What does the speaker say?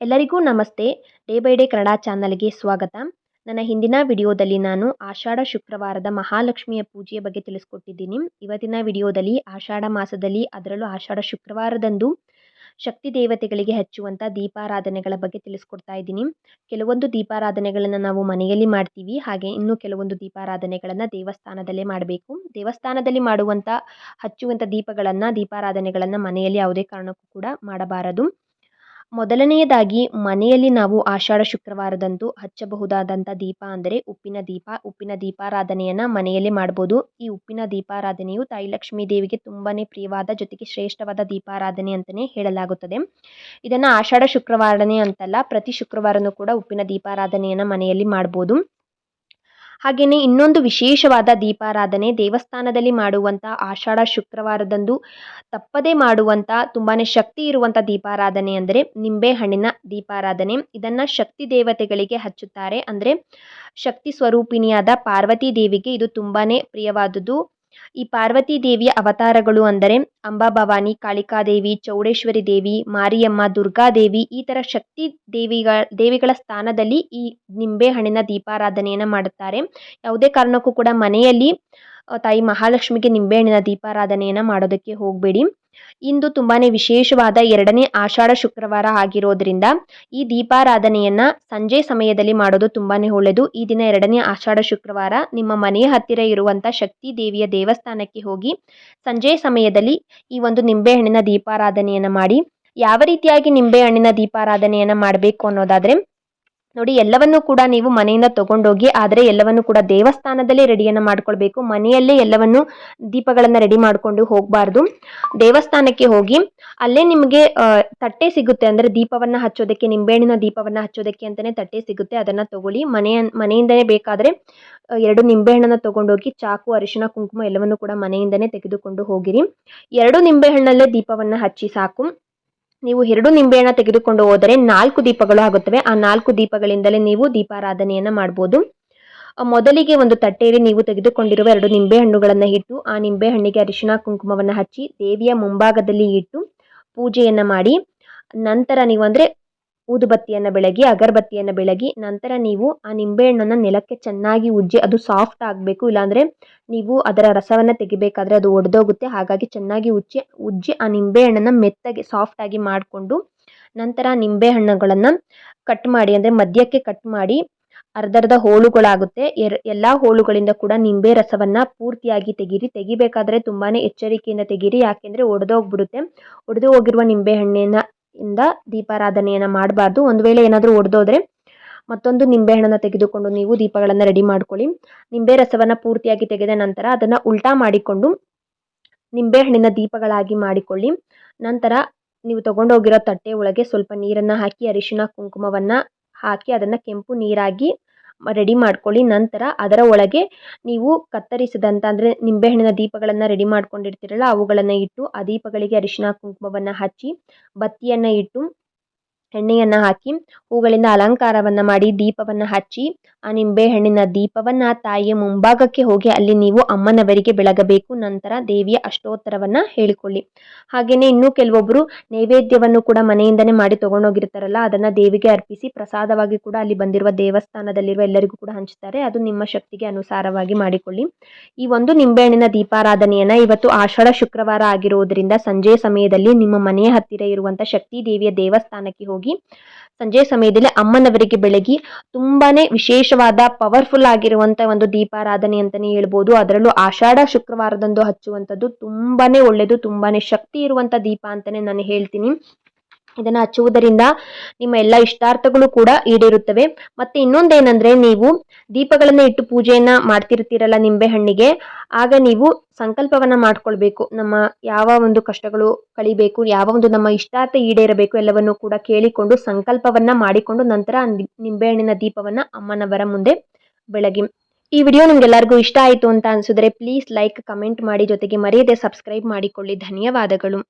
ಎಲ್ಲರಿಗೂ ನಮಸ್ತೆ. Day by day Kannada ಚಾನಲ್ಗೆ ಸ್ವಾಗತ. ನನ್ನ ಹಿಂದಿನ ವಿಡಿಯೋದಲ್ಲಿ ನಾನು ಆಷಾಢ ಶುಕ್ರವಾರದ ಮಹಾಲಕ್ಷ್ಮಿಯ ಪೂಜೆಯ ಬಗ್ಗೆ ತಿಳಿಸ್ಕೊಟ್ಟಿದ್ದೀನಿ. ಇವತ್ತಿನ ವಿಡಿಯೋದಲ್ಲಿ ಆಷಾಢ ಮಾಸದಲ್ಲಿ ಅದರಲ್ಲೂ ಆಷಾಢ ಶುಕ್ರವಾರದಂದು ಶಕ್ತಿ ದೇವತೆಗಳಿಗೆ ಹಚ್ಚುವಂಥ ದೀಪಾರಾಧನೆಗಳ ಬಗ್ಗೆ ತಿಳಿಸ್ಕೊಡ್ತಾ ಇದ್ದೀನಿ. ಕೆಲವೊಂದು ದೀಪಾರಾಧನೆಗಳನ್ನು ನಾವು ಮನೆಯಲ್ಲಿ ಮಾಡ್ತೀವಿ. ಹಾಗೆ ಇನ್ನು ಕೆಲವೊಂದು ದೀಪಾರಾಧನೆಗಳನ್ನು ದೇವಸ್ಥಾನದಲ್ಲೇ ಮಾಡಬೇಕು. ದೇವಸ್ಥಾನದಲ್ಲಿ ಮಾಡುವಂಥ ಹಚ್ಚುವಂಥ ದೀಪಗಳನ್ನು, ದೀಪಾರಾಧನೆಗಳನ್ನು ಮನೆಯಲ್ಲಿ ಯಾವುದೇ ಕಾರಣಕ್ಕೂ ಕೂಡ ಮಾಡಬಾರದು. ಮೊದಲನೆಯದಾಗಿ ಮನೆಯಲ್ಲಿ ನಾವು ಆಷಾಢ ಶುಕ್ರವಾರದಂದು ಹಚ್ಚಬಹುದಾದಂಥ ದೀಪ ಅಂದರೆ ಉಪ್ಪಿನ ದೀಪ. ಉಪ್ಪಿನ ದೀಪಾರಾಧನೆಯನ್ನು ಮನೆಯಲ್ಲೇ ಮಾಡ್ಬೋದು. ಈ ಉಪ್ಪಿನ ದೀಪಾರಾಧನೆಯು ತಾಯಿ ಲಕ್ಷ್ಮೀ ದೇವಿಗೆ ತುಂಬಾ ಪ್ರಿಯವಾದ ಜೊತೆಗೆ ಶ್ರೇಷ್ಠವಾದ ದೀಪಾರಾಧನೆ ಅಂತಲೇ ಹೇಳಲಾಗುತ್ತದೆ. ಇದನ್ನು ಆಷಾಢ ಶುಕ್ರವಾರನೇ ಅಂತಲ್ಲ, ಪ್ರತಿ ಶುಕ್ರವಾರನೂ ಕೂಡ ಉಪ್ಪಿನ ದೀಪಾರಾಧನೆಯನ್ನು ಮನೆಯಲ್ಲಿ ಮಾಡ್ಬೋದು. ಹಾಗೆಯೇ ಇನ್ನೊಂದು ವಿಶೇಷವಾದ ದೀಪಾರಾಧನೆ ದೇವಸ್ಥಾನದಲ್ಲಿ ಮಾಡುವಂಥ ಆಷಾಢ ಶುಕ್ರವಾರದಂದು ತಪ್ಪದೇ ಮಾಡುವಂಥ ತುಂಬಾ ಶಕ್ತಿ ಇರುವಂಥ ದೀಪಾರಾಧನೆ ಅಂದರೆ ನಿಂಬೆಹಣ್ಣಿನ ದೀಪಾರಾಧನೆ. ಇದನ್ನು ಶಕ್ತಿ ದೇವತೆಗಳಿಗೆ ಹಚ್ಚುತ್ತಾರೆ. ಅಂದರೆ ಶಕ್ತಿ ಸ್ವರೂಪಿಣಿಯಾದ ಪಾರ್ವತಿ ದೇವಿಗೆ ಇದು ತುಂಬಾ ಪ್ರಿಯವಾದುದು ಈ ಪಾರ್ವತಿ ದೇವಿಯ ಅವತಾರಗಳು ಅಂದರೆ ಅಂಬಾಭವಾನಿ ಕಾಳಿಕಾದೇವಿ, ಚೌಡೇಶ್ವರಿ ದೇವಿ, ಮಾರಿಯಮ್ಮ ದುರ್ಗಾದೇವಿ ಈ ಥರ ಶಕ್ತಿ ದೇವಿಗಳ ದೇವಿಗಳ ಸ್ಥಾನದಲ್ಲಿ ಈ ನಿಂಬೆಹಣ್ಣಿನ ದೀಪಾರಾಧನೆಯನ್ನು ಮಾಡುತ್ತಾರೆ. ಯಾವುದೇ ಕಾರಣಕ್ಕೂ ಕೂಡ ಮನೆಯಲ್ಲಿ ತಾಯಿ ಮಹಾಲಕ್ಷ್ಮಿಗೆ ನಿಂಬೆಹಣ್ಣಿನ ದೀಪಾರಾಧನೆಯನ್ನು ಮಾಡೋದಕ್ಕೆ ಹೋಗಬೇಡಿ. ಇಂದು ತುಂಬಾ ವಿಶೇಷವಾದ ಎರಡನೇ ಆಷಾಢ ಶುಕ್ರವಾರ ಆಗಿರೋದ್ರಿಂದ ಈ ದೀಪಾರಾಧನೆಯನ್ನ ಸಂಜೆ ಸಮಯದಲ್ಲಿ ಮಾಡೋದು ತುಂಬಾ ಒಳ್ಳೆಯದು ಈ ದಿನ ಎರಡನೇ ಆಷಾಢ ಶುಕ್ರವಾರ ನಿಮ್ಮ ಮನೆಯ ಹತ್ತಿರ ಇರುವಂಥ ಶಕ್ತಿ ದೇವಿಯ ದೇವಸ್ಥಾನಕ್ಕೆ ಹೋಗಿ ಸಂಜೆ ಸಮಯದಲ್ಲಿ ಈ ಒಂದು ನಿಂಬೆಹಣ್ಣಿನ ದೀಪಾರಾಧನೆಯನ್ನು ಮಾಡಿ, ಯಾವ ರೀತಿಯಾಗಿ ನಿಂಬೆಹಣ್ಣಿನ ದೀಪಾರಾಧನೆಯನ್ನು ಮಾಡಬೇಕು ಅನ್ನೋದಾದರೆ ನೋಡಿ, ಎಲ್ಲವನ್ನು ಕೂಡ ನೀವು ಮನೆಯಿಂದ ತಗೊಂಡೋಗಿ, ಆದರೆ ಎಲ್ಲವನ್ನು ಕೂಡ ದೇವಸ್ಥಾನದಲ್ಲೇ ರೆಡಿಯನ್ನು ಮಾಡ್ಕೊಳ್ಬೇಕು. ಮನೆಯಲ್ಲೇ ಎಲ್ಲವನ್ನು ದೀಪಗಳನ್ನು ರೆಡಿ ಮಾಡಿಕೊಂಡು ಹೋಗಬಾರ್ದು. ದೇವಸ್ಥಾನಕ್ಕೆ ಹೋಗಿ, ಅಲ್ಲೇ ನಿಮಗೆ ತಟ್ಟೆ ಸಿಗುತ್ತೆ. ಅಂದರೆ ದೀಪವನ್ನು ಹಚ್ಚೋದಕ್ಕೆ, ನಿಂಬೆಹಣ್ಣಿನ ದೀಪವನ್ನು ಹಚ್ಚೋದಕ್ಕೆ ಅಂತಲೇ ತಟ್ಟೆ ಸಿಗುತ್ತೆ. ಅದನ್ನು ತಗೊಳ್ಳಿ. ಮನೆಯ ಮನೆಯಿಂದಲೇ ಬೇಕಾದರೆ ಎರಡು ನಿಂಬೆಹಣ್ಣನ್ನು ತಗೊಂಡೋಗಿ, ಚಾಕು ಅರಿಶಿನ ಕುಂಕುಮ ಎಲ್ಲವನ್ನು ಕೂಡ ಮನೆಯಿಂದನೇ ತೆಗೆದುಕೊಂಡು ಹೋಗಿರಿ. ಎರಡು ನಿಂಬೆಹಣ್ಣಲ್ಲೇ ದೀಪವನ್ನು ಹಚ್ಚಿ ಸಾಕು. ನೀವು ಎರಡು ನಿಂಬೆಹಣ್ಣ ತೆಗೆದುಕೊಂಡು ಹೋದರೆ ನಾಲ್ಕು ದೀಪಗಳು ಆಗುತ್ತವೆ. ಆ ನಾಲ್ಕು ದೀಪಗಳಿಂದಲೇ ನೀವು ದೀಪಾರಾಧನೆಯನ್ನು ಮಾಡ್ಬೋದು. ಮೊದಲಿಗೆ ಒಂದು ತಟ್ಟೆಯಲ್ಲಿ ನೀವು ತೆಗೆದುಕೊಂಡಿರುವ ಎರಡು ನಿಂಬೆಹಣ್ಣುಗಳನ್ನು ಇಟ್ಟು, ಆ ನಿಂಬೆಹಣ್ಣಿಗೆ ಅರಿಶಿನ ಕುಂಕುಮವನ್ನು ಹಚ್ಚಿ, ದೇವಿಯ ಮುಂಭಾಗದಲ್ಲಿ ಇಟ್ಟು ಪೂಜೆಯನ್ನು ಮಾಡಿ, ನಂತರ ನೀವು ಅಂದರೆ ಊದುಬತ್ತಿಯನ್ನು ಬೆಳಗಿ, ಅಗರಬತ್ತಿಯನ್ನು ಬೆಳಗಿ, ನಂತರ ನೀವು ಆ ನಿಂಬೆಹಣ್ಣನ್ನು ನೆಲಕ್ಕೆ ಚೆನ್ನಾಗಿ ಉಜ್ಜಿ, ಅದು ಸಾಫ್ಟ್ ಆಗಬೇಕು, ಇಲ್ಲಾಂದರೆ ನೀವು ಅದರ ರಸವನ್ನು ತೆಗಿಬೇಕಾದ್ರೆ ಅದು ಒಡೆದೋಗುತ್ತೆ. ಹಾಗಾಗಿ ಚೆನ್ನಾಗಿ ಉಜ್ಜಿ ಉಜ್ಜಿ ಆ ನಿಂಬೆಹಣ್ಣನ್ನು ಮೆತ್ತಗೆ ಸಾಫ್ಟಾಗಿ ಮಾಡಿಕೊಂಡು ನಂತರ ನಿಂಬೆಹಣ್ಣುಗಳನ್ನು ಕಟ್ ಮಾಡಿ, ಅಂದರೆ ಮಧ್ಯಕ್ಕೆ ಕಟ್ ಮಾಡಿ ಅರ್ಧರ್ಧ ಹೋಳುಗಳಾಗುತ್ತೆ. ಎರ್, ಎಲ್ಲ ಹೋಳುಗಳಿಂದ ಕೂಡ ನಿಂಬೆ ರಸವನ್ನು ಪೂರ್ತಿಯಾಗಿ ತೆಗೀರಿ. ತೆಗಿಬೇಕಾದ್ರೆ ತುಂಬಾ ಎಚ್ಚರಿಕೆಯಿಂದ ತೆಗೀರಿ. ಯಾಕೆಂದರೆ ಒಡೆದೋಗ್ಬಿಡುತ್ತೆ. ಒಡೆದು ಹೋಗಿರುವ ನಿಂಬೆಹಣ್ಣಿನ ಇಂದ ದೀಪಾರಾಧನೆಯನ್ನು ಮಾಡಬಾರ್ದು. ಒಂದು ವೇಳೆ ಏನಾದರೂ ಒಡೆದೋದ್ರೆ ಮತ್ತೊಂದು ನಿಂಬೆಹಣ್ಣನ್ನು ತೆಗೆದುಕೊಂಡು ನೀವು ದೀಪಗಳನ್ನು ರೆಡಿ ಮಾಡ್ಕೊಳ್ಳಿ. ನಿಂಬೆ ರಸವನ್ನು ಪೂರ್ತಿಯಾಗಿ ತೆಗೆದ ನಂತರ ಅದನ್ನು ಉಲ್ಟಾ ಮಾಡಿಕೊಂಡು ನಿಂಬೆಹಣ್ಣಿನ ದೀಪಗಳಾಗಿ ಮಾಡಿಕೊಳ್ಳಿ. ನಂತರ ನೀವು ತಗೊಂಡೋಗಿರೋ ತಟ್ಟೆ ಒಳಗೆ ಸ್ವಲ್ಪ ನೀರನ್ನು ಹಾಕಿ ಅರಿಶಿನ ಕುಂಕುಮವನ್ನು ಹಾಕಿ ಅದನ್ನು ಕೆಂಪು ನೀರಾಗಿ ರೆಡಿ ಮಾಡ್ಕೊಳ್ಳಿ. ನಂತರ ಅದರ ಒಳಗೆ ನೀವು ಕತ್ತರಿಸಿದಂಥ ಅಂದರೆ ನಿಂಬೆಹಣ್ಣಿನ ದೀಪಗಳನ್ನು ರೆಡಿ ಮಾಡ್ಕೊಂಡಿರ್ತೀರಲ್ಲ, ಅವುಗಳನ್ನು ಇಟ್ಟು ಆ ದೀಪಗಳಿಗೆ ಅರಿಶಿನ ಕುಂಕುಮವನ್ನು ಹಚ್ಚಿ, ಬತ್ತಿಯನ್ನು ಇಟ್ಟು ಎಣ್ಣೆಯನ್ನು ಹಾಕಿ, ಹೂಗಳಿಂದ ಅಲಂಕಾರವನ್ನು ಮಾಡಿ, ದೀಪವನ್ನು ಹಚ್ಚಿ, ಆ ನಿಂಬೆಹಣ್ಣಿನ ದೀಪವನ್ನು ತಾಯಿಯ ಮುಂಭಾಗಕ್ಕೆ ಹೋಗಿ ಅಲ್ಲಿ ನೀವು ಅಮ್ಮನವರಿಗೆ ಬೆಳಗಬೇಕು, ನಂತರ ದೇವಿಯ ಅಷ್ಟೋತ್ತರವನ್ನು ಹೇಳಿಕೊಳ್ಳಿ. ಹಾಗೆಯೇ ಇನ್ನೂ ಕೆಲವೊಬ್ಬರು ನೈವೇದ್ಯವನ್ನು ಕೂಡ ಮನೆಯಿಂದನೇ ಮಾಡಿ ತೊಗೊಂಡೋಗಿರ್ತಾರಲ್ಲ, ಅದನ್ನು ದೇವಿಗೆ ಅರ್ಪಿಸಿ ಪ್ರಸಾದವಾಗಿ ಕೂಡ ಅಲ್ಲಿ ಬಂದಿರುವ ದೇವಸ್ಥಾನದಲ್ಲಿರುವ ಎಲ್ಲರಿಗೂ ಕೂಡ ಹಂಚುತ್ತಾರೆ ಅದು ನಿಮ್ಮ ಶಕ್ತಿಗೆ ಅನುಸಾರವಾಗಿ ಮಾಡಿಕೊಳ್ಳಿ. ಈ ಒಂದು ನಿಂಬೆಹಣ್ಣಿನ ದೀಪಾರಾಧನೆಯನ್ನು ಇವತ್ತು ಆಷಾಢ ಶುಕ್ರವಾರ ಆಗಿರುವುದರಿಂದ ಸಂಜೆಯ ಸಮಯದಲ್ಲಿ ನಿಮ್ಮ ಮನೆಯ ಹತ್ತಿರ ಇರುವಂಥ ಶಕ್ತಿ ದೇವಿಯ ದೇವಸ್ಥಾನಕ್ಕೆ ಹೋಗಿ ಸಂಜೆ ಸಮಯದಲ್ಲಿ ಅಮ್ಮನವರಿಗೆ ಬೆಳಗಿ ತುಂಬಾನೇ ವಿಶೇಷವಾದ ಪವರ್ಫುಲ್ ಆಗಿರುವಂತ ಒಂದು ದೀಪಾರಾಧನೆ ಅಂತಾನೆ ಹೇಳ್ಬೋದು. ಅದರಲ್ಲೂ ಆಷಾಢ ಶುಕ್ರವಾರದಂದು ಹಚ್ಚುವಂಥದ್ದು ತುಂಬಾನೇ ಒಳ್ಳೆಯದು ತುಂಬಾನೇ ಶಕ್ತಿ ಇರುವಂತ ದೀಪ ಅಂತಾನೆ ನಾನು ಹೇಳ್ತೀನಿ. ಇದನ್ನು ಹಚ್ಚುವುದರಿಂದ ನಿಮ್ಮ ಎಲ್ಲ ಇಷ್ಟಾರ್ಥಗಳು ಕೂಡ ಈಡೇರುತ್ತವೆ. ಮತ್ತು ಇನ್ನೊಂದೇನೆಂದರೆ ನೀವು ದೀಪಗಳನ್ನು ಇಟ್ಟು ಪೂಜೆಯನ್ನು ಮಾಡ್ತಿರ್ತೀರಲ್ಲ ನಿಂಬೆಹಣ್ಣಿಗೆ ಆಗ ನೀವು ಸಂಕಲ್ಪವನ್ನು ಮಾಡಿಕೊಳ್ಬೇಕು. ನಮ್ಮ ಯಾವ ಒಂದು ಕಷ್ಟಗಳು ಕಳಿಬೇಕು, ಯಾವ ಒಂದು ನಮ್ಮ ಇಷ್ಟಾರ್ಥ ಈಡೇರಬೇಕು ಎಲ್ಲವನ್ನು ಕೂಡ ಕೇಳಿಕೊಂಡು ಸಂಕಲ್ಪವನ್ನು ಮಾಡಿಕೊಂಡು ನಂತರ ನಿಂಬೆಹಣ್ಣಿನ ದೀಪವನ್ನು ಅಮ್ಮನವರ ಮುಂದೆ ಬೆಳಗಿ. ಈ ವಿಡಿಯೋ ನಿಮಗೆಲ್ಲರಿಗೂ ಇಷ್ಟ ಆಯಿತು ಅಂತ ಅನಿಸಿದ್ರೆ ಪ್ಲೀಸ್ ಲೈಕ್ ಕಮೆಂಟ್ ಮಾಡಿ, ಜೊತೆಗೆ ಮರೆಯದೆ ಸಬ್ಸ್ಕ್ರೈಬ್ ಮಾಡಿಕೊಳ್ಳಿ. ಧನ್ಯವಾದಗಳು.